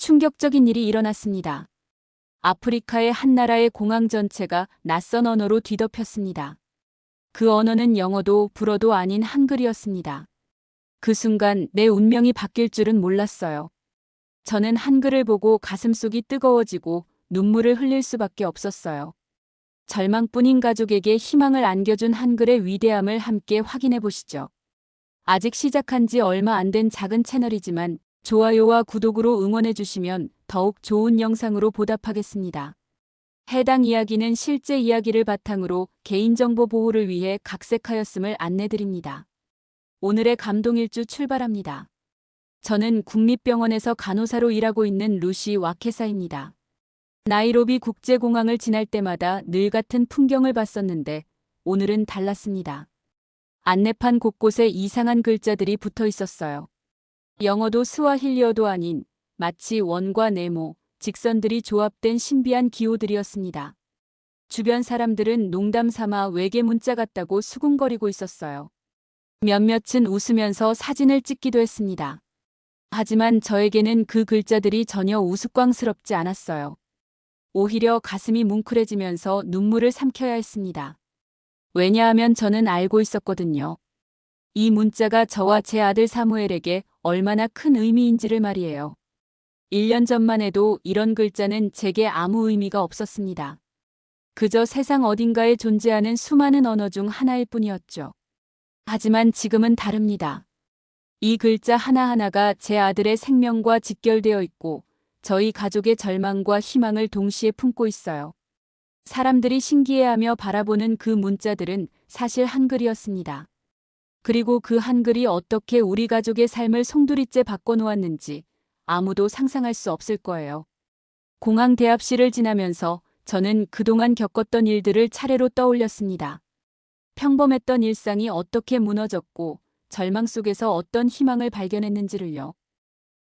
충격적인 일이 일어났습니다. 아프리카의 한 나라의 공항 전체가 낯선 언어로 뒤덮였습니다. 그 언어는 영어도 불어도 아닌 한글이었습니다. 그 순간 내 운명이 바뀔 줄은 몰랐어요. 저는 한글을 보고 가슴속이 뜨거워지고 눈물을 흘릴 수밖에 없었어요. 절망뿐인 가족에게 희망을 안겨준 한글의 위대함을 함께 확인해 보시죠. 아직 시작한 지 얼마 안 된 작은 채널이지만 좋아요와 구독으로 응원해 주시면 더욱 좋은 영상으로 보답하겠습니다. 해당 이야기는 실제 이야기를 바탕으로 개인정보 보호를 위해 각색하였음을 안내드립니다. 오늘의 감동일주 출발합니다. 저는 국립병원에서 간호사로 일하고 있는 루시 와케사입니다. 나이로비 국제공항을 지날 때마다 늘 같은 풍경을 봤었는데 오늘은 달랐습니다. 안내판 곳곳에 이상한 글자들이 붙어 있었어요. 영어도 스와힐리어도 아닌 마치 원과 네모, 직선들이 조합된 신비한 기호들이었습니다. 주변 사람들은 농담 삼아 외계 문자 같다고 수군거리고 있었어요. 몇몇은 웃으면서 사진을 찍기도 했습니다. 하지만 저에게는 그 글자들이 전혀 우스꽝스럽지 않았어요. 오히려 가슴이 뭉클해지면서 눈물을 삼켜야 했습니다. 왜냐하면 저는 알고 있었거든요. 이 문자가 저와 제 아들 사무엘에게 얼마나 큰 의미인지를 말이에요. 1년 전만 해도 이런 글자는 제게 아무 의미가 없었습니다. 그저 세상 어딘가에 존재하는 수많은 언어 중 하나일 뿐이었죠. 하지만 지금은 다릅니다. 이 글자 하나하나가 제 아들의 생명과 직결되어 있고 저희 가족의 절망과 희망을 동시에 품고 있어요. 사람들이 신기해하며 바라보는 그 문자들은 사실 한글이었습니다. 그리고 그 한글이 어떻게 우리 가족의 삶을 송두리째 바꿔놓았는지 아무도 상상할 수 없을 거예요. 공항 대합실을 지나면서 저는 그동안 겪었던 일들을 차례로 떠올렸습니다. 평범했던 일상이 어떻게 무너졌고 절망 속에서 어떤 희망을 발견했는지를요.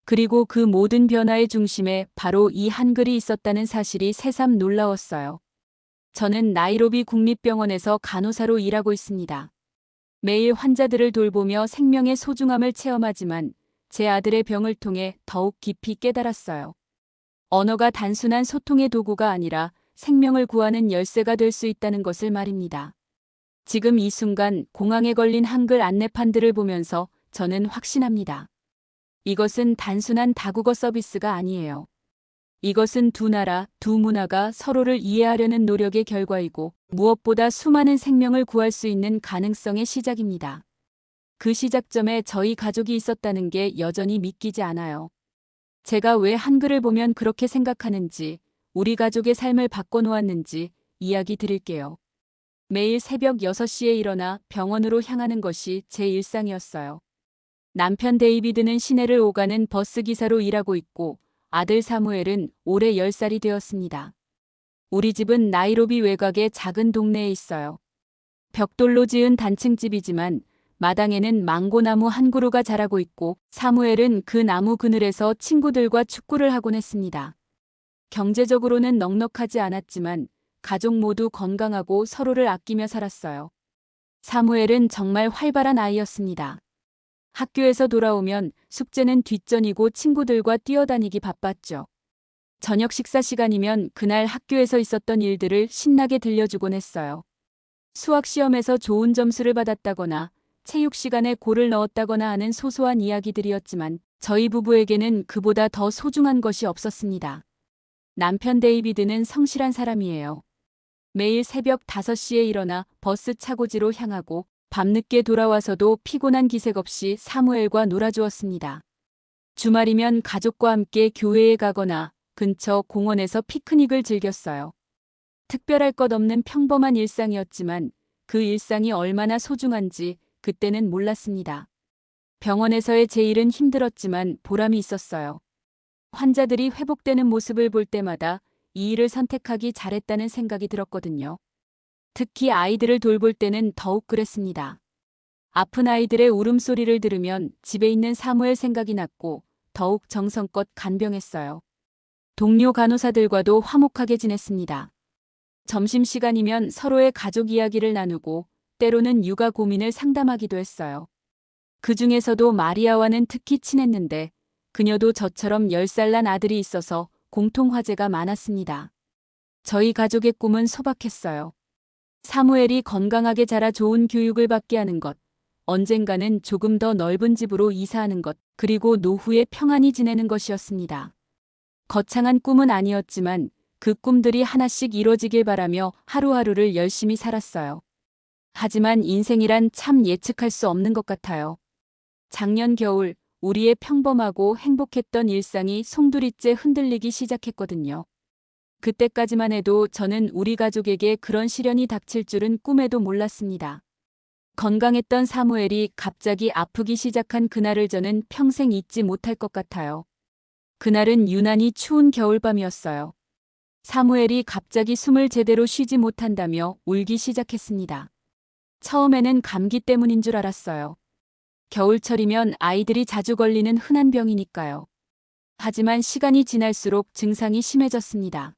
그리고 그 모든 변화의 중심에 바로 이 한글이 있었다는 사실이 새삼 놀라웠어요. 저는 나이로비 국립병원에서 간호사로 일하고 있습니다. 매일 환자들을 돌보며 생명의 소중함을 체험하지만 제 아들의 병을 통해 더욱 깊이 깨달았어요. 언어가 단순한 소통의 도구가 아니라 생명을 구하는 열쇠가 될 수 있다는 것을 말입니다. 지금 이 순간 공항에 걸린 한글 안내판들을 보면서 저는 확신합니다. 이것은 단순한 다국어 서비스가 아니에요. 이것은 두 나라, 두 문화가 서로를 이해하려는 노력의 결과이고 무엇보다 수많은 생명을 구할 수 있는 가능성의 시작입니다. 그 시작점에 저희 가족이 있었다는 게 여전히 믿기지 않아요. 제가 왜 한글을 보면 그렇게 생각하는지, 우리 가족의 삶을 바꿔놓았는지 이야기 드릴게요. 매일 새벽 6시에 일어나 병원으로 향하는 것이 제 일상이었어요. 남편 데이비드는 시내를 오가는 버스 기사로 일하고 있고 아들 사무엘은 올해 10살이 되었습니다. 우리 집은 나이로비 외곽의 작은 동네에 있어요. 벽돌로 지은 단층집이지만 마당에는 망고나무 한 그루가 자라고 있고 사무엘은 그 나무 그늘에서 친구들과 축구를 하곤 했습니다. 경제적으로는 넉넉하지 않았지만 가족 모두 건강하고 서로를 아끼며 살았어요. 사무엘은 정말 활발한 아이였습니다. 학교에서 돌아오면 숙제는 뒷전이고 친구들과 뛰어다니기 바빴죠. 저녁 식사 시간이면 그날 학교에서 있었던 일들을 신나게 들려주곤 했어요. 수학 시험에서 좋은 점수를 받았다거나 체육 시간에 골을 넣었다거나 하는 소소한 이야기들이었지만 저희 부부에게는 그보다 더 소중한 것이 없었습니다. 남편 데이비드는 성실한 사람이에요. 매일 새벽 5시에 일어나 버스 차고지로 향하고 밤늦게 돌아와서도 피곤한 기색 없이 사무엘과 놀아주었습니다. 주말이면 가족과 함께 교회에 가거나 근처 공원에서 피크닉을 즐겼어요. 특별할 것 없는 평범한 일상이었지만 그 일상이 얼마나 소중한지 그때는 몰랐습니다. 병원에서의 제 일은 힘들었지만 보람이 있었어요. 환자들이 회복되는 모습을 볼 때마다 이 일을 선택하기 잘했다는 생각이 들었거든요. 특히 아이들을 돌볼 때는 더욱 그랬습니다. 아픈 아이들의 울음소리를 들으면 집에 있는 사무엘 생각이 났고 더욱 정성껏 간병했어요. 동료 간호사들과도 화목하게 지냈습니다. 점심시간이면 서로의 가족 이야기를 나누고 때로는 육아 고민을 상담하기도 했어요. 그 중에서도 마리아와는 특히 친했는데 그녀도 저처럼 10살 난 아들이 있어서 공통 화제가 많았습니다. 저희 가족의 꿈은 소박했어요. 사무엘이 건강하게 자라 좋은 교육을 받게 하는 것, 언젠가는 조금 더 넓은 집으로 이사하는 것, 그리고 노후에 평안히 지내는 것이었습니다. 거창한 꿈은 아니었지만 그 꿈들이 하나씩 이뤄지길 바라며 하루하루를 열심히 살았어요. 하지만 인생이란 참 예측할 수 없는 것 같아요. 작년 겨울, 우리의 평범하고 행복했던 일상이 송두리째 흔들리기 시작했거든요. 그때까지만 해도 저는 우리 가족에게 그런 시련이 닥칠 줄은 꿈에도 몰랐습니다. 건강했던 사무엘이 갑자기 아프기 시작한 그날을 저는 평생 잊지 못할 것 같아요. 그날은 유난히 추운 겨울밤이었어요. 사무엘이 갑자기 숨을 제대로 쉬지 못한다며 울기 시작했습니다. 처음에는 감기 때문인 줄 알았어요. 겨울철이면 아이들이 자주 걸리는 흔한 병이니까요. 하지만 시간이 지날수록 증상이 심해졌습니다.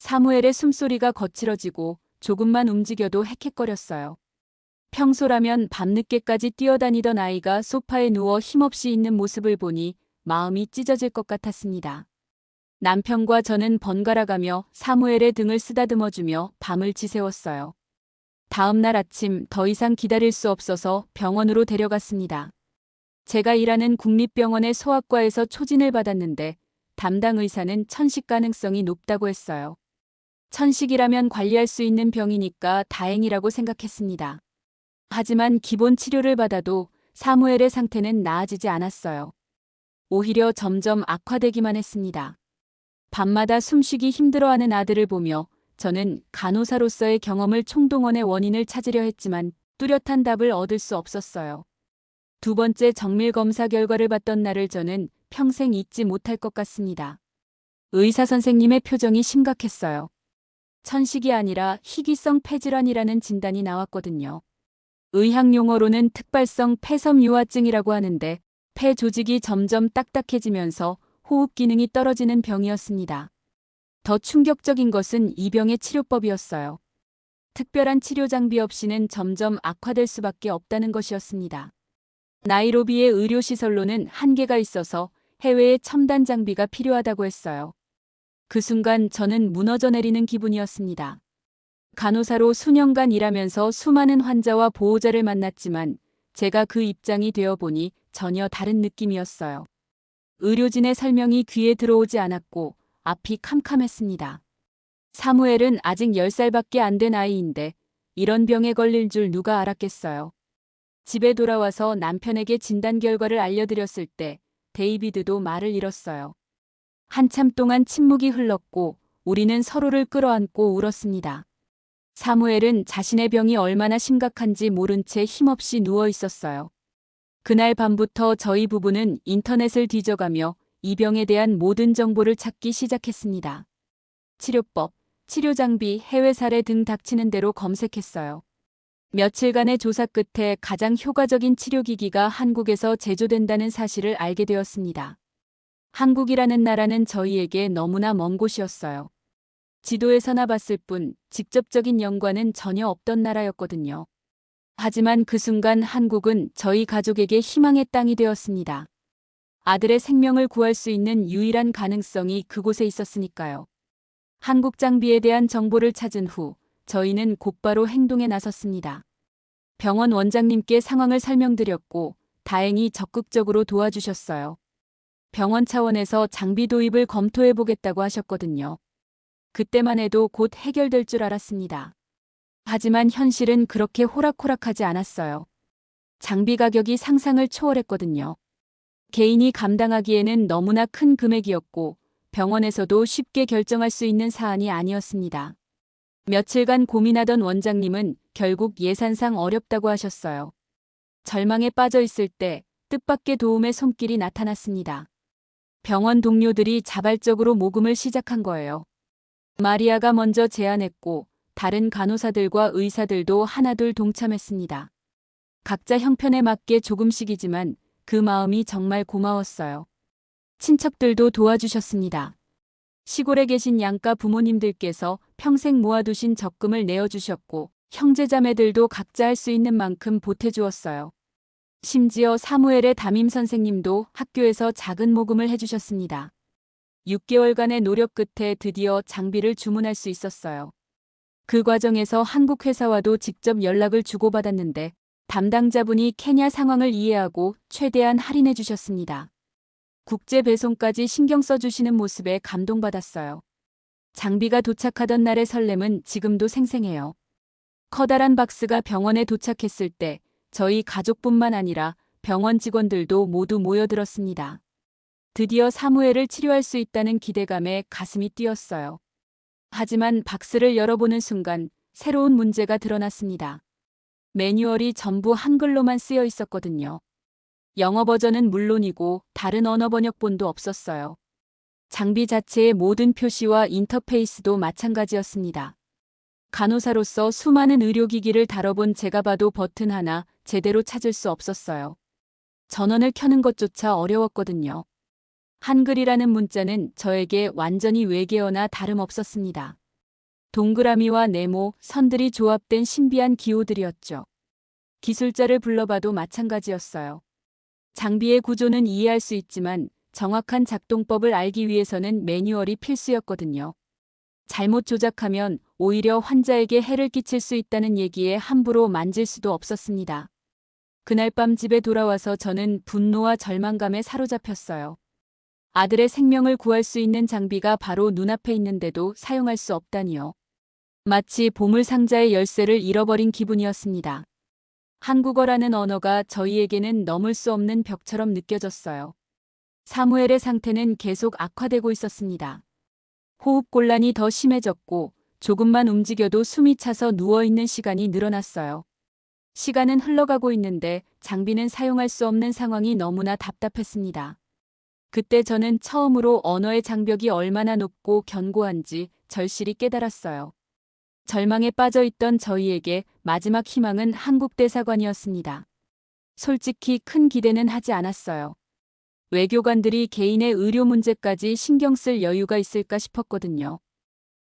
사무엘의 숨소리가 거칠어지고 조금만 움직여도 헥헥거렸어요. 평소라면 밤늦게까지 뛰어다니던 아이가 소파에 누워 힘없이 있는 모습을 보니 마음이 찢어질 것 같았습니다. 남편과 저는 번갈아가며 사무엘의 등을 쓰다듬어주며 밤을 지새웠어요. 다음 날 아침 더 이상 기다릴 수 없어서 병원으로 데려갔습니다. 제가 일하는 국립병원의 소아과에서 초진을 받았는데 담당 의사는 천식 가능성이 높다고 했어요. 천식이라면 관리할 수 있는 병이니까 다행이라고 생각했습니다. 하지만 기본 치료를 받아도 사무엘의 상태는 나아지지 않았어요. 오히려 점점 악화되기만 했습니다. 밤마다 숨쉬기 힘들어하는 아들을 보며 저는 간호사로서의 경험을 총동원의 원인을 찾으려 했지만 뚜렷한 답을 얻을 수 없었어요. 두 번째 정밀 검사 결과를 받던 날을 저는 평생 잊지 못할 것 같습니다. 의사 선생님의 표정이 심각했어요. 천식이 아니라 희귀성 폐질환이라는 진단이 나왔거든요. 의학 용어로는 특발성 폐섬유화증이라고 하는데 폐 조직이 점점 딱딱해지면서 호흡 기능이 떨어지는 병이었습니다. 더 충격적인 것은 이 병의 치료법이었어요. 특별한 치료 장비 없이는 점점 악화될 수밖에 없다는 것이었습니다. 나이로비의 의료시설로는 한계가 있어서 해외에 첨단 장비가 필요하다고 했어요. 그 순간 저는 무너져 내리는 기분이었습니다. 간호사로 수년간 일하면서 수많은 환자와 보호자를 만났지만 제가 그 입장이 되어 보니 전혀 다른 느낌이었어요. 의료진의 설명이 귀에 들어오지 않았고 앞이 캄캄했습니다. 사무엘은 아직 10살밖에 안 된 아이인데 이런 병에 걸릴 줄 누가 알았겠어요. 집에 돌아와서 남편에게 진단 결과를 알려드렸을 때 데이비드도 말을 잃었어요. 한참 동안 침묵이 흘렀고 우리는 서로를 끌어안고 울었습니다. 사무엘은 자신의 병이 얼마나 심각한지 모른 채 힘없이 누워 있었어요. 그날 밤부터 저희 부부는 인터넷을 뒤져가며 이 병에 대한 모든 정보를 찾기 시작했습니다. 치료법, 치료 장비, 해외 사례 등 닥치는 대로 검색했어요. 며칠간의 조사 끝에 가장 효과적인 치료기기가 한국에서 제조된다는 사실을 알게 되었습니다. 한국이라는 나라는 저희에게 너무나 먼 곳이었어요. 지도에서나 봤을 뿐 직접적인 연관은 전혀 없던 나라였거든요. 하지만 그 순간 한국은 저희 가족에게 희망의 땅이 되었습니다. 아들의 생명을 구할 수 있는 유일한 가능성이 그곳에 있었으니까요. 한국 장비에 대한 정보를 찾은 후 저희는 곧바로 행동에 나섰습니다. 병원 원장님께 상황을 설명드렸고 다행히 적극적으로 도와주셨어요. 병원 차원에서 장비 도입을 검토해 보겠다고 하셨거든요. 그때만 해도 곧 해결될 줄 알았습니다. 하지만 현실은 그렇게 호락호락하지 않았어요. 장비 가격이 상상을 초월했거든요. 개인이 감당하기에는 너무나 큰 금액이었고 병원에서도 쉽게 결정할 수 있는 사안이 아니었습니다. 며칠간 고민하던 원장님은 결국 예산상 어렵다고 하셨어요. 절망에 빠져 있을 때 뜻밖의 도움의 손길이 나타났습니다. 병원 동료들이 자발적으로 모금을 시작한 거예요. 마리아가 먼저 제안했고 다른 간호사들과 의사들도 하나둘 동참했습니다. 각자 형편에 맞게 조금씩이지만 그 마음이 정말 고마웠어요. 친척들도 도와주셨습니다. 시골에 계신 양가 부모님들께서 평생 모아두신 적금을 내어주셨고 형제자매들도 각자 할 수 있는 만큼 보태주었어요. 심지어 사무엘의 담임 선생님도 학교에서 작은 모금을 해주셨습니다. 6개월간의 노력 끝에 드디어 장비를 주문할 수 있었어요. 그 과정에서 한국 회사와도 직접 연락을 주고받았는데 담당자분이 케냐 상황을 이해하고 최대한 할인해 주셨습니다. 국제 배송까지 신경 써주시는 모습에 감동받았어요. 장비가 도착하던 날의 설렘은 지금도 생생해요. 커다란 박스가 병원에 도착했을 때 저희 가족뿐만 아니라 병원 직원들도 모두 모여들었습니다. 드디어 사무엘을 치료할 수 있다는 기대감에 가슴이 뛰었어요. 하지만 박스를 열어보는 순간 새로운 문제가 드러났습니다. 매뉴얼이 전부 한글로만 쓰여 있었거든요. 영어 버전은 물론이고 다른 언어 번역본도 없었어요. 장비 자체의 모든 표시와 인터페이스도 마찬가지였습니다. 간호사로서 수많은 의료기기를 다뤄본 제가 봐도 버튼 하나 제대로 찾을 수 없었어요. 전원을 켜는 것조차 어려웠거든요. 한글이라는 문자는 저에게 완전히 외계어나 다름없었습니다. 동그라미와 네모, 선들이 조합된 신비한 기호들이었죠. 기술자를 불러봐도 마찬가지였어요. 장비의 구조는 이해할 수 있지만 정확한 작동법을 알기 위해서는 매뉴얼이 필수였거든요. 잘못 조작하면 오히려 환자에게 해를 끼칠 수 있다는 얘기에 함부로 만질 수도 없었습니다. 그날 밤 집에 돌아와서 저는 분노와 절망감에 사로잡혔어요. 아들의 생명을 구할 수 있는 장비가 바로 눈앞에 있는데도 사용할 수 없다니요. 마치 보물 상자의 열쇠를 잃어버린 기분이었습니다. 한국어라는 언어가 저희에게는 넘을 수 없는 벽처럼 느껴졌어요. 사무엘의 상태는 계속 악화되고 있었습니다. 호흡곤란이 더 심해졌고 조금만 움직여도 숨이 차서 누워있는 시간이 늘어났어요. 시간은 흘러가고 있는데 장비는 사용할 수 없는 상황이 너무나 답답했습니다. 그때 저는 처음으로 언어의 장벽이 얼마나 높고 견고한지 절실히 깨달았어요. 절망에 빠져 있던 저희에게 마지막 희망은 한국 대사관이었습니다. 솔직히 큰 기대는 하지 않았어요. 외교관들이 개인의 의료 문제까지 신경 쓸 여유가 있을까 싶었거든요.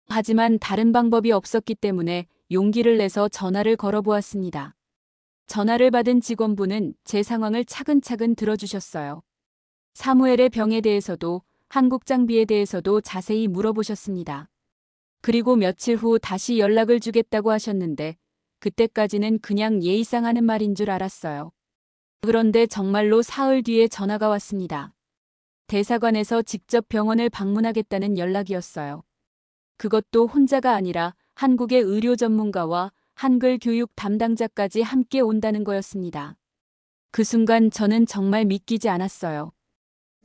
하지만 다른 방법이 없었기 때문에 용기를 내서 전화를 걸어보았습니다. 전화를 받은 직원분은 제 상황을 차근차근 들어주셨어요. 사무엘의 병에 대해서도 한국 장비에 대해서도 자세히 물어보셨습니다. 그리고 며칠 후 다시 연락을 주겠다고 하셨는데 그때까지는 그냥 예의상 하는 말인 줄 알았어요. 그런데 정말로 사흘 뒤에 전화가 왔습니다. 대사관에서 직접 병원을 방문하겠다는 연락이었어요. 그것도 혼자가 아니라 한국의 의료 전문가와 한글 교육 담당자까지 함께 온다는 거였습니다. 그 순간 저는 정말 믿기지 않았어요.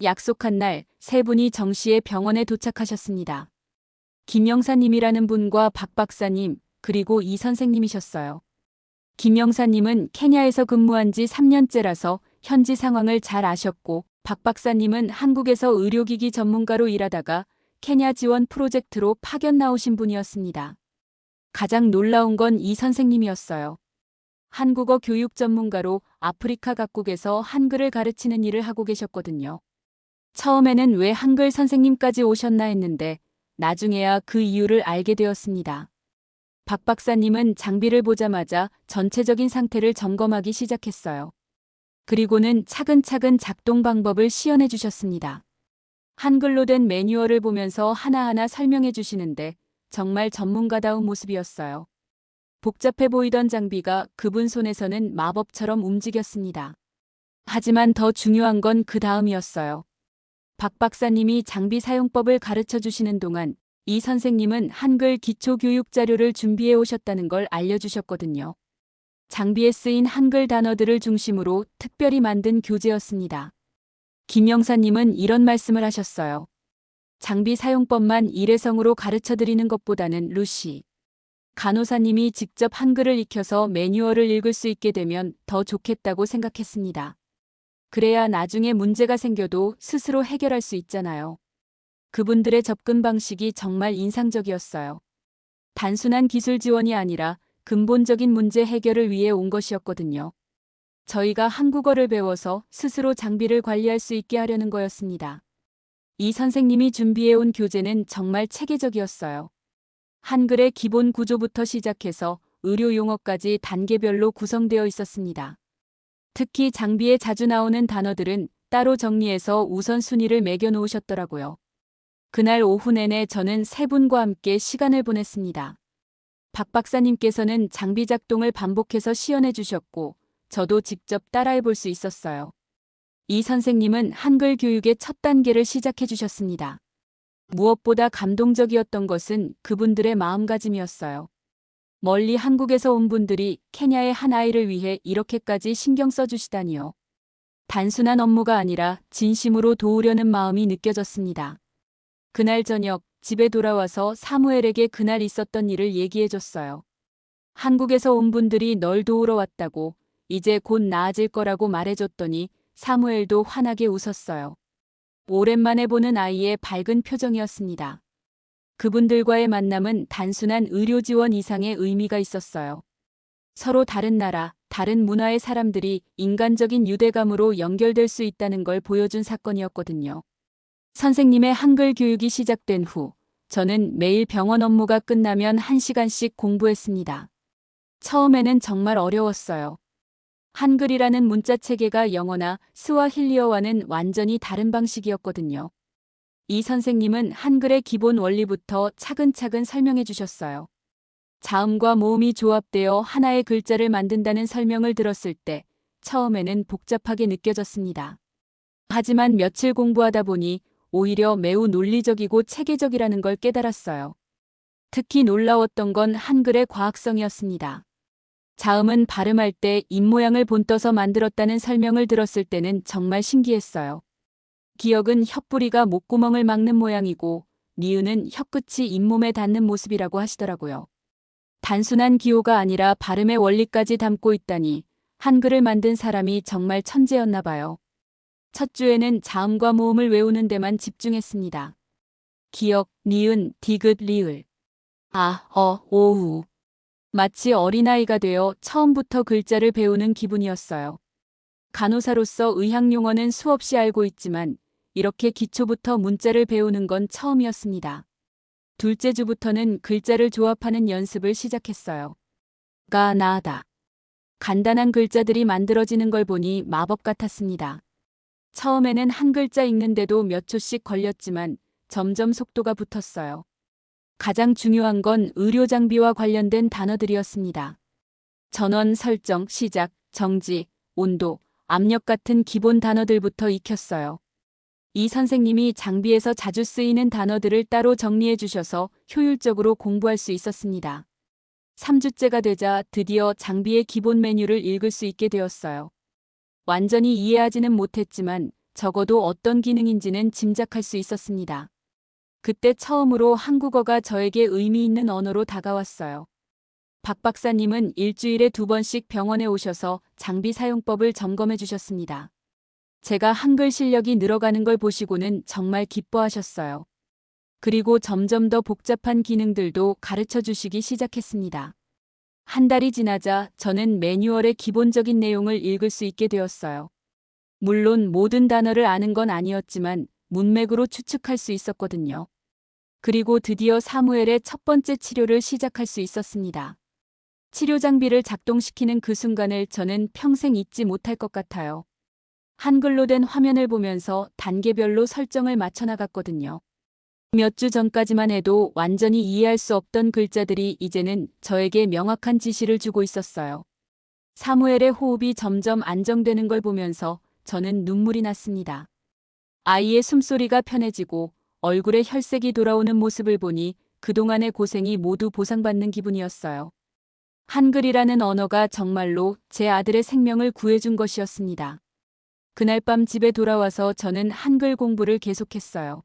약속한 날 세 분이 정시에 병원에 도착하셨습니다. 김영사님이라는 분과 박 박사님, 그리고 이 선생님이셨어요. 김영사님은 케냐에서 근무한 지 3년째라서 현지 상황을 잘 아셨고, 박 박사님은 한국에서 의료기기 전문가로 일하다가 케냐 지원 프로젝트로 파견 나오신 분이었습니다. 가장 놀라운 건 이 선생님이었어요. 한국어 교육 전문가로 아프리카 각국에서 한글을 가르치는 일을 하고 계셨거든요. 처음에는 왜 한글 선생님까지 오셨나 했는데 나중에야 그 이유를 알게 되었습니다. 박 박사님은 장비를 보자마자 전체적인 상태를 점검하기 시작했어요. 그리고는 차근차근 작동 방법을 시연해 주셨습니다. 한글로 된 매뉴얼을 보면서 하나하나 설명해 주시는데 정말 전문가다운 모습이었어요. 복잡해 보이던 장비가 그분 손에서는 마법처럼 움직였습니다. 하지만 더 중요한 건 그 다음이었어요. 박 박사님이 장비 사용법을 가르쳐 주시는 동안 이 선생님은 한글 기초 교육 자료를 준비해 오셨다는 걸 알려주셨거든요. 장비에 쓰인 한글 단어들을 중심으로 특별히 만든 교재였습니다. 김 영사님은 이런 말씀을 하셨어요. 장비 사용법만 일회성으로 가르쳐 드리는 것보다는 루시. 간호사님이 직접 한글을 익혀서 매뉴얼을 읽을 수 있게 되면 더 좋겠다고 생각했습니다. 그래야 나중에 문제가 생겨도 스스로 해결할 수 있잖아요. 그분들의 접근 방식이 정말 인상적이었어요. 단순한 기술 지원이 아니라 근본적인 문제 해결을 위해 온 것이었거든요. 저희가 한국어를 배워서 스스로 장비를 관리할 수 있게 하려는 거였습니다. 이 선생님이 준비해온 교재는 정말 체계적이었어요. 한글의 기본 구조부터 시작해서 의료 용어까지 단계별로 구성되어 있었습니다. 특히 장비에 자주 나오는 단어들은 따로 정리해서 우선순위를 매겨 놓으셨더라고요. 그날 오후 내내 저는 세 분과 함께 시간을 보냈습니다. 박 박사님께서는 장비 작동을 반복해서 시연해 주셨고, 저도 직접 따라해 볼 수 있었어요. 이 선생님은 한글 교육의 첫 단계를 시작해 주셨습니다. 무엇보다 감동적이었던 것은 그분들의 마음가짐이었어요. 멀리 한국에서 온 분들이 케냐의 한 아이를 위해 이렇게까지 신경 써주시다니요. 단순한 업무가 아니라 진심으로 도우려는 마음이 느껴졌습니다. 그날 저녁 집에 돌아와서 사무엘에게 그날 있었던 일을 얘기해 줬어요. 한국에서 온 분들이 널 도우러 왔다고 이제 곧 나아질 거라고 말해줬더니 사무엘도 환하게 웃었어요. 오랜만에 보는 아이의 밝은 표정이었습니다. 그분들과의 만남은 단순한 의료 지원 이상의 의미가 있었어요. 서로 다른 나라, 다른 문화의 사람들이 인간적인 유대감으로 연결될 수 있다는 걸 보여준 사건이었거든요. 선생님의 한글 교육이 시작된 후, 저는 매일 병원 업무가 끝나면 1시간씩 공부했습니다. 처음에는 정말 어려웠어요. 한글이라는 문자 체계가 영어나 스와힐리어와는 완전히 다른 방식이었거든요. 이 선생님은 한글의 기본 원리부터 차근차근 설명해 주셨어요. 자음과 모음이 조합되어 하나의 글자를 만든다는 설명을 들었을 때 처음에는 복잡하게 느껴졌습니다. 하지만 며칠 공부하다 보니 오히려 매우 논리적이고 체계적이라는 걸 깨달았어요. 특히 놀라웠던 건 한글의 과학성이었습니다. 자음은 발음할 때 입모양을 본떠서 만들었다는 설명을 들었을 때는 정말 신기했어요. 기억은 혓뿌리가 목구멍을 막는 모양이고 니은은 혀끝이 잇몸에 닿는 모습이라고 하시더라고요. 단순한 기호가 아니라 발음의 원리까지 담고 있다니 한글을 만든 사람이 정말 천재였나 봐요. 첫 주에는 자음과 모음을 외우는 데만 집중했습니다. 기억, 니은, 디귿, 리을. 아, 어, 오우. 마치 어린아이가 되어 처음부터 글자를 배우는 기분이었어요. 간호사로서 의학 용어는 수없이 알고 있지만 이렇게 기초부터 문자를 배우는 건 처음이었습니다. 둘째 주부터는 글자를 조합하는 연습을 시작했어요. 가, 나 다. 간단한 글자들이 만들어지는 걸 보니 마법 같았습니다. 처음에는 한 글자 읽는데도 몇 초씩 걸렸지만 점점 속도가 붙었어요. 가장 중요한 건 의료 장비와 관련된 단어들이었습니다. 전원 설정, 시작, 정지, 온도, 압력 같은 기본 단어들부터 익혔어요. 이 선생님이 장비에서 자주 쓰이는 단어들을 따로 정리해 주셔서 효율적으로 공부할 수 있었습니다. 3주째가 되자 드디어 장비의 기본 메뉴를 읽을 수 있게 되었어요. 완전히 이해하지는 못했지만 적어도 어떤 기능인지는 짐작할 수 있었습니다. 그때 처음으로 한국어가 저에게 의미 있는 언어로 다가왔어요. 박 박사님은 일주일에 두 번씩 병원에 오셔서 장비 사용법을 점검해 주셨습니다. 제가 한글 실력이 늘어가는 걸 보시고는 정말 기뻐하셨어요. 그리고 점점 더 복잡한 기능들도 가르쳐 주시기 시작했습니다. 한 달이 지나자 저는 매뉴얼의 기본적인 내용을 읽을 수 있게 되었어요. 물론 모든 단어를 아는 건 아니었지만 문맥으로 추측할 수 있었거든요. 그리고 드디어 사무엘의 첫 번째 치료를 시작할 수 있었습니다. 치료 장비를 작동시키는 그 순간을 저는 평생 잊지 못할 것 같아요. 한글로 된 화면을 보면서 단계별로 설정을 맞춰 나갔거든요. 몇 주 전까지만 해도 완전히 이해할 수 없던 글자들이 이제는 저에게 명확한 지시를 주고 있었어요. 사무엘의 호흡이 점점 안정되는 걸 보면서 저는 눈물이 났습니다. 아이의 숨소리가 편해지고 얼굴에 혈색이 돌아오는 모습을 보니 그동안의 고생이 모두 보상받는 기분이었어요. 한글이라는 언어가 정말로 제 아들의 생명을 구해준 것이었습니다. 그날 밤 집에 돌아와서 저는 한글 공부를 계속했어요.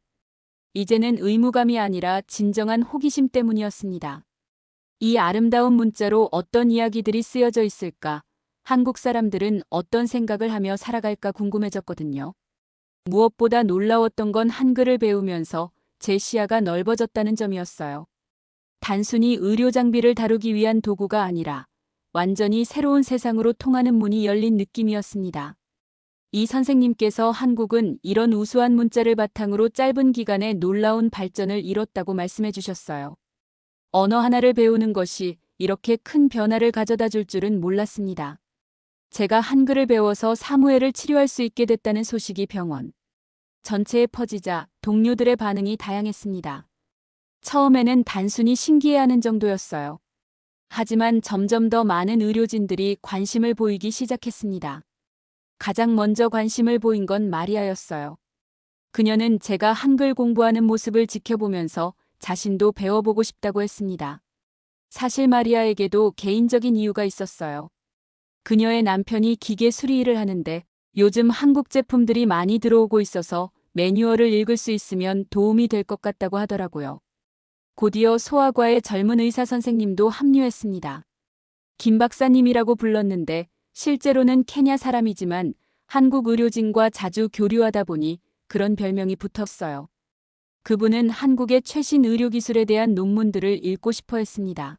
이제는 의무감이 아니라 진정한 호기심 때문이었습니다. 이 아름다운 문자로 어떤 이야기들이 쓰여져 있을까? 한국 사람들은 어떤 생각을 하며 살아갈까 궁금해졌거든요. 무엇보다 놀라웠던 건 한글을 배우면서 제 시야가 넓어졌다는 점이었어요. 단순히 의료 장비를 다루기 위한 도구가 아니라 완전히 새로운 세상으로 통하는 문이 열린 느낌이었습니다. 이 선생님께서 한국은 이런 우수한 문자를 바탕으로 짧은 기간에 놀라운 발전을 이뤘다고 말씀해 주셨어요. 언어 하나를 배우는 것이 이렇게 큰 변화를 가져다 줄 줄은 몰랐습니다. 제가 한글을 배워서 사무엘을 치료할 수 있게 됐다는 소식이 병원 전체에 퍼지자 동료들의 반응이 다양했습니다. 처음에는 단순히 신기해하는 정도였어요. 하지만 점점 더 많은 의료진들이 관심을 보이기 시작했습니다. 가장 먼저 관심을 보인 건 마리아였어요. 그녀는 제가 한글 공부하는 모습을 지켜보면서 자신도 배워보고 싶다고 했습니다. 사실 마리아에게도 개인적인 이유가 있었어요. 그녀의 남편이 기계 수리 일을 하는데 요즘 한국 제품들이 많이 들어오고 있어서 매뉴얼을 읽을 수 있으면 도움이 될 것 같다고 하더라고요. 곧이어 소아과의 젊은 의사 선생님도 합류했습니다. 김 박사님이라고 불렀는데 실제로는 케냐 사람이지만 한국 의료진과 자주 교류하다 보니 그런 별명이 붙었어요. 그분은 한국의 최신 의료기술에 대한 논문들을 읽고 싶어 했습니다.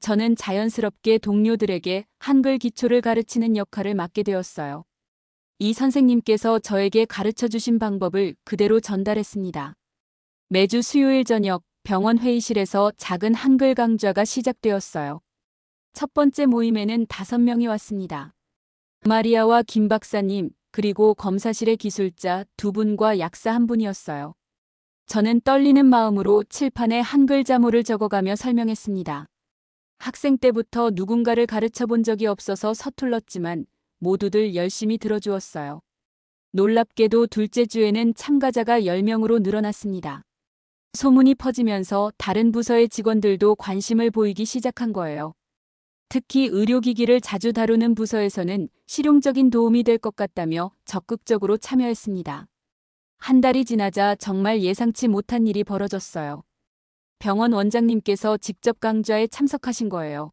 저는 자연스럽게 동료들에게 한글 기초를 가르치는 역할을 맡게 되었어요. 이 선생님께서 저에게 가르쳐 주신 방법을 그대로 전달했습니다. 매주 수요일 저녁 병원 회의실에서 작은 한글 강좌가 시작되었어요. 첫 번째 모임에는 다섯 명이 왔습니다. 마리아와 김 박사님, 그리고 검사실의 기술자 두 분과 약사 한 분이었어요. 저는 떨리는 마음으로 칠판에 한글 자모를 적어가며 설명했습니다. 학생 때부터 누군가를 가르쳐 본 적이 없어서 서툴렀지만 모두들 열심히 들어주었어요. 놀랍게도 둘째 주에는 참가자가 10명으로 늘어났습니다. 소문이 퍼지면서 다른 부서의 직원들도 관심을 보이기 시작한 거예요. 특히 의료기기를 자주 다루는 부서에서는 실용적인 도움이 될 것 같다며 적극적으로 참여했습니다. 한 달이 지나자 정말 예상치 못한 일이 벌어졌어요. 병원 원장님께서 직접 강좌에 참석하신 거예요.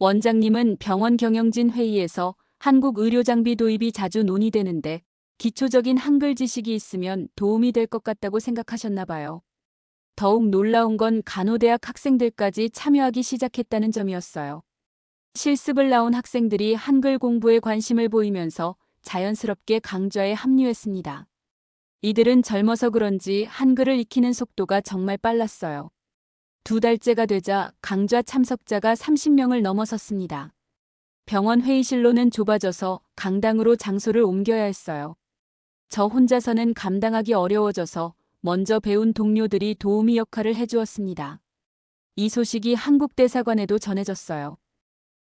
원장님은 병원 경영진 회의에서 한국 의료장비 도입이 자주 논의되는데 기초적인 한글 지식이 있으면 도움이 될 것 같다고 생각하셨나 봐요. 더욱 놀라운 건 간호대학 학생들까지 참여하기 시작했다는 점이었어요. 실습을 나온 학생들이 한글 공부에 관심을 보이면서 자연스럽게 강좌에 합류했습니다. 이들은 젊어서 그런지 한글을 익히는 속도가 정말 빨랐어요. 두 달째가 되자 강좌 참석자가 30명을 넘어섰습니다. 병원 회의실로는 좁아져서 강당으로 장소를 옮겨야 했어요. 저 혼자서는 감당하기 어려워져서 먼저 배운 동료들이 도우미 역할을 해주었습니다. 이 소식이 한국 대사관에도 전해졌어요.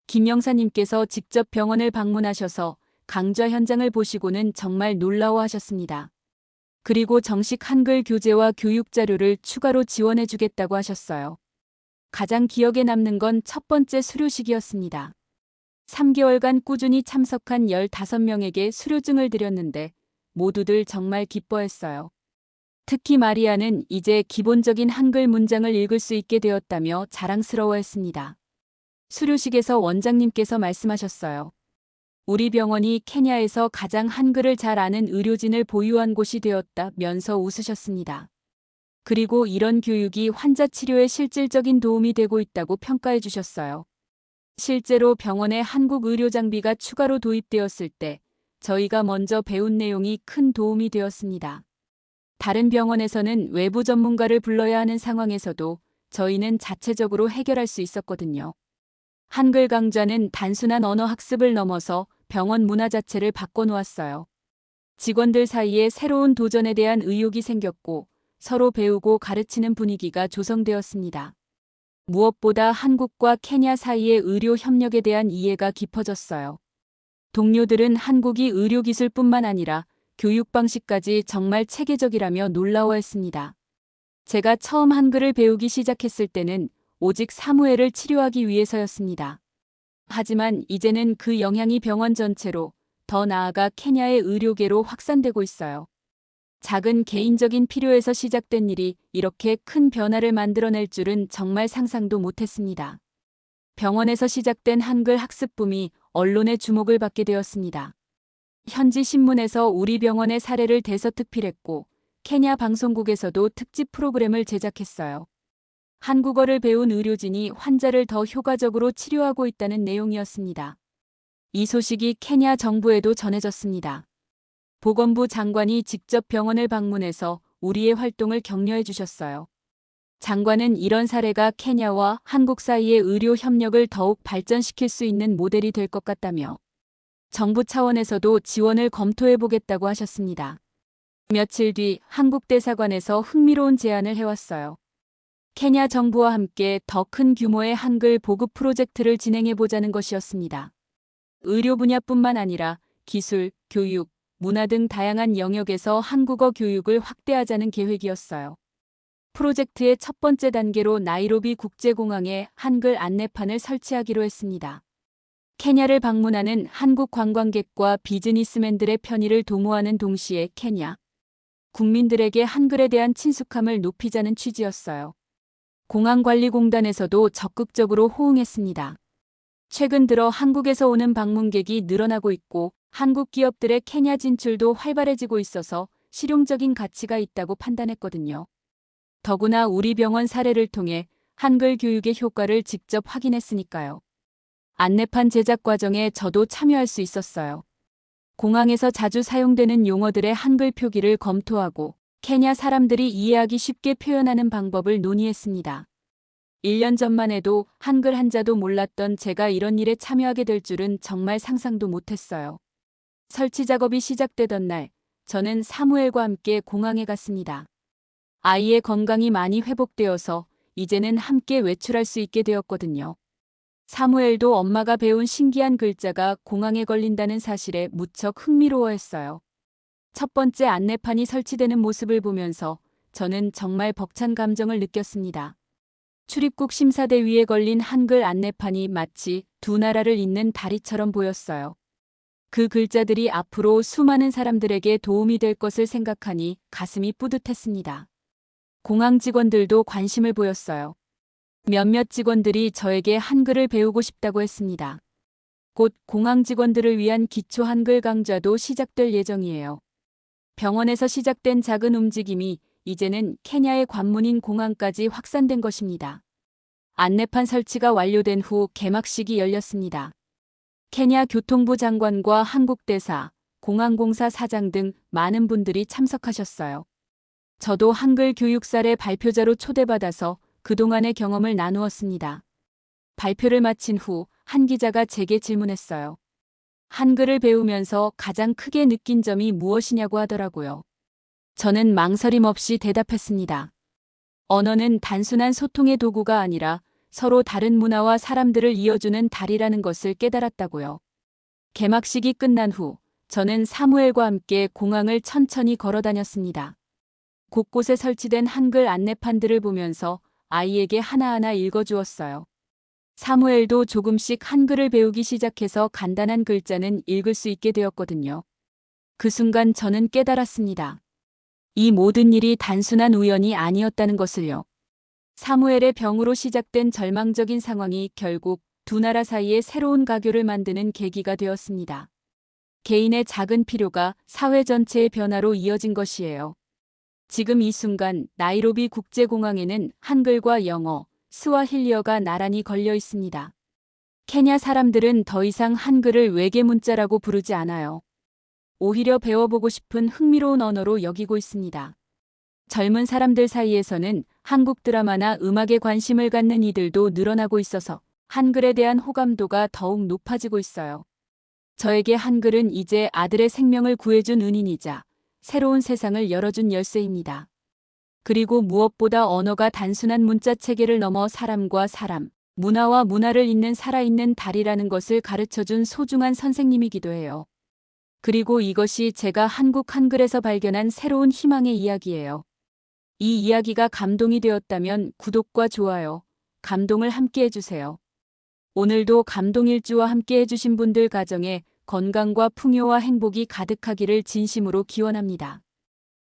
김 영사님께서 직접 병원을 방문하셔서 강좌 현장을 보시고는 정말 놀라워하셨습니다. 그리고 정식 한글 교재와 교육 자료를 추가로 지원해 주겠다고 하셨어요. 가장 기억에 남는 건 첫 번째 수료식이었습니다. 3개월간 꾸준히 참석한 15명에게 수료증을 드렸는데 모두들 정말 기뻐했어요. 특히 마리아는 이제 기본적인 한글 문장을 읽을 수 있게 되었다며 자랑스러워했습니다. 수료식에서 원장님께서 말씀하셨어요. 우리 병원이 케냐에서 가장 한글을 잘 아는 의료진을 보유한 곳이 되었다면서 웃으셨습니다. 그리고 이런 교육이 환자 치료에 실질적인 도움이 되고 있다고 평가해 주셨어요. 실제로 병원에 한국 의료 장비가 추가로 도입되었을 때 저희가 먼저 배운 내용이 큰 도움이 되었습니다. 다른 병원에서는 외부 전문가를 불러야 하는 상황에서도 저희는 자체적으로 해결할 수 있었거든요. 한글 강좌는 단순한 언어 학습을 넘어서 병원 문화 자체를 바꿔놓았어요. 직원들 사이에 새로운 도전에 대한 의욕이 생겼고 서로 배우고 가르치는 분위기가 조성되었습니다. 무엇보다 한국과 케냐 사이의 의료 협력에 대한 이해가 깊어졌어요. 동료들은 한국이 의료기술뿐만 아니라 교육 방식까지 정말 체계적이라며 놀라워했습니다. 제가 처음 한글을 배우기 시작했을 때는 오직 사무엘을 치료하기 위해서였습니다. 하지만 이제는 그 영향이 병원 전체로 더 나아가 케냐의 의료계로 확산되고 있어요. 작은 개인적인 필요에서 시작된 일이 이렇게 큰 변화를 만들어낼 줄은 정말 상상도 못했습니다. 병원에서 시작된 한글 학습붐이 언론의 주목을 받게 되었습니다. 현지 신문에서 우리 병원의 사례를 대서특필했고 케냐 방송국에서도 특집 프로그램을 제작했어요. 한국어를 배운 의료진이 환자를 더 효과적으로 치료하고 있다는 내용이었습니다. 이 소식이 케냐 정부에도 전해졌습니다. 보건부 장관이 직접 병원을 방문해서 우리의 활동을 격려해 주셨어요. 장관은 이런 사례가 케냐와 한국 사이의 의료 협력을 더욱 발전시킬 수 있는 모델이 될 것 같다며 정부 차원에서도 지원을 검토해 보겠다고 하셨습니다. 며칠 뒤 한국 대사관에서 흥미로운 제안을 해왔어요. 케냐 정부와 함께 더 큰 규모의 한글 보급 프로젝트를 진행해 보자는 것이었습니다. 의료 분야뿐만 아니라 기술, 교육, 문화 등 다양한 영역에서 한국어 교육을 확대하자는 계획이었어요. 프로젝트의 첫 번째 단계로 나이로비 국제공항에 한글 안내판을 설치하기로 했습니다. 케냐를 방문하는 한국 관광객과 비즈니스맨들의 편의를 도모하는 동시에 케냐 국민들에게 한글에 대한 친숙함을 높이자는 취지였어요. 공항관리공단에서도 적극적으로 호응했습니다. 최근 들어 한국에서 오는 방문객이 늘어나고 있고 한국 기업들의 케냐 진출도 활발해지고 있어서 실용적인 가치가 있다고 판단했거든요. 더구나 우리 병원 사례를 통해 한글 교육의 효과를 직접 확인했으니까요. 안내판 제작 과정에 저도 참여할 수 있었어요. 공항에서 자주 사용되는 용어들의 한글 표기를 검토하고 케냐 사람들이 이해하기 쉽게 표현하는 방법을 논의했습니다. 1년 전만 해도 한글 한자도 몰랐던 제가 이런 일에 참여하게 될 줄은 정말 상상도 못했어요. 설치 작업이 시작되던 날, 저는 사무엘과 함께 공항에 갔습니다. 아이의 건강이 많이 회복되어서 이제는 함께 외출할 수 있게 되었거든요. 사무엘도 엄마가 배운 신기한 글자가 공항에 걸린다는 사실에 무척 흥미로워했어요. 첫 번째 안내판이 설치되는 모습을 보면서 저는 정말 벅찬 감정을 느꼈습니다. 출입국 심사대 위에 걸린 한글 안내판이 마치 두 나라를 잇는 다리처럼 보였어요. 그 글자들이 앞으로 수많은 사람들에게 도움이 될 것을 생각하니 가슴이 뿌듯했습니다. 공항 직원들도 관심을 보였어요. 몇몇 직원들이 저에게 한글을 배우고 싶다고 했습니다. 곧 공항 직원들을 위한 기초 한글 강좌도 시작될 예정이에요. 병원에서 시작된 작은 움직임이 이제는 케냐의 관문인 공항까지 확산된 것입니다. 안내판 설치가 완료된 후 개막식이 열렸습니다. 케냐 교통부 장관과 한국 대사, 공항공사 사장 등 많은 분들이 참석하셨어요. 저도 한글 교육 사례 발표자로 초대받아서 그동안의 경험을 나누었습니다. 발표를 마친 후 한 기자가 제게 질문했어요. 한글을 배우면서 가장 크게 느낀 점이 무엇이냐고 하더라고요. 저는 망설임 없이 대답했습니다. 언어는 단순한 소통의 도구가 아니라 서로 다른 문화와 사람들을 이어주는 다리라는 것을 깨달았다고요. 개막식이 끝난 후 저는 사무엘과 함께 공항을 천천히 걸어 다녔습니다. 곳곳에 설치된 한글 안내판들을 보면서 아이에게 하나하나 읽어주었어요. 사무엘도 조금씩 한글을 배우기 시작해서 간단한 글자는 읽을 수 있게 되었거든요. 그 순간 저는 깨달았습니다. 이 모든 일이 단순한 우연이 아니었다는 것을요. 사무엘의 병으로 시작된 절망적인 상황이 결국 두 나라 사이에 새로운 가교를 만드는 계기가 되었습니다. 개인의 작은 필요가 사회 전체의 변화로 이어진 것이에요. 지금 이 순간 나이로비 국제공항에는 한글과 영어, 스와힐리어가 나란히 걸려 있습니다. 케냐 사람들은 더 이상 한글을 외계 문자라고 부르지 않아요. 오히려 배워보고 싶은 흥미로운 언어로 여기고 있습니다. 젊은 사람들 사이에서는 한국 드라마나 음악에 관심을 갖는 이들도 늘어나고 있어서 한글에 대한 호감도가 더욱 높아지고 있어요. 저에게 한글은 이제 아들의 생명을 구해준 은인이자 새로운 세상을 열어준 열쇠입니다. 그리고 무엇보다 언어가 단순한 문자 체계를 넘어 사람과 사람, 문화와 문화를 잇는 살아있는 달이라는 것을 가르쳐준 소중한 선생님이기도 해요. 그리고 이것이 제가 한국 한글에서 발견한 새로운 희망의 이야기예요. 이 이야기가 감동이 되었다면 구독과 좋아요, 감동을 함께 해주세요. 오늘도 감동일주와 함께 해주신 분들 가정에 건강과 풍요와 행복이 가득하기를 진심으로 기원합니다.